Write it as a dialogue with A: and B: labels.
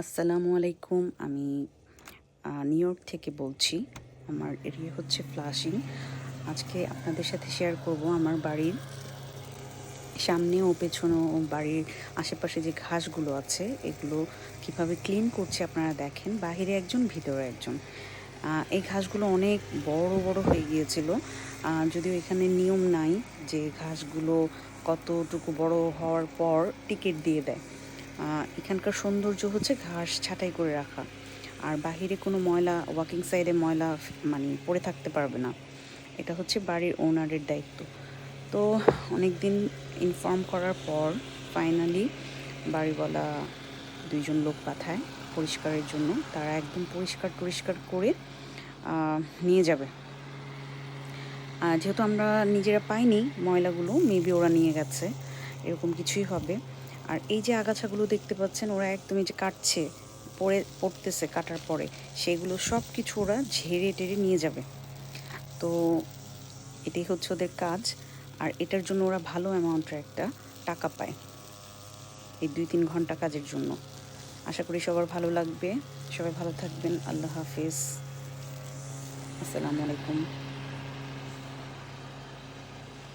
A: আসসালামু আলাইকুম। আমি নিউ ইয়র্ক থেকে বলছি। আমার এরিয়া হচ্ছে ফ্লাশিং আজকে আপনাদের সাথে শেয়ার করব আমার বাড়ির সামনে ও পেছনে ও বাড়ির আশেপাশে যে ঘাসগুলো আছে, এগুলো কীভাবে ক্লিন করছে আপনারা দেখেন। বাহিরে একজন, ভিতরে একজন। এই ঘাসগুলো অনেক বড় বড় হয়ে গিয়েছিল। যদিও এখানে নিয়ম নাই যে ঘাসগুলো কতটুকু বড় হওয়ার পর টিকিট দিয়ে দেয়। এখানকার সৌন্দর্য হচ্ছে ঘাস ছাঁটাই করে রাখা। আর বাহিরে কোনো ময়লা ওয়াকিং সাইডে ময়লা মানে পড়ে থাকতে পারবে না। এটা হচ্ছে বাড়ির ওনারের দায়িত্ব। তো অনেক দিন ইনফর্ম করার পর ফাইনালি বাড়িওয়ালা দুইজন লোক পাঠায় পরিষ্কারের জন্য। তারা একদম পরিষ্কার টরিষ্কার করে নিয়ে যাবে। যেহেতু আমরা নিজেরা পাইনি ময়লাগুলো মেবি ওরা নিয়ে গেছে। এরকম কিছুই হবে। আর এই যে আগাছাগুলো দেখতে পাচ্ছেন, ওরা একদম এই যে কাটছে, পড়ে, পড়তেছে কাটার পরে, সেগুলো সব কিছু ওরা ঝেড়ে টেরে নিয়ে যাবে। তো এটাই হচ্ছে ওদের কাজ, আর এটার জন্য ওরা ভালো অ্যামাউন্টের একটা টাকা পায়, এই দুই তিন ঘণ্টা কাজের জন্য। আশা করি সবার ভালো লাগবে। সবাই ভালো থাকবেন। আল্লাহ হাফিজ। আসসালামু আলাইকুম।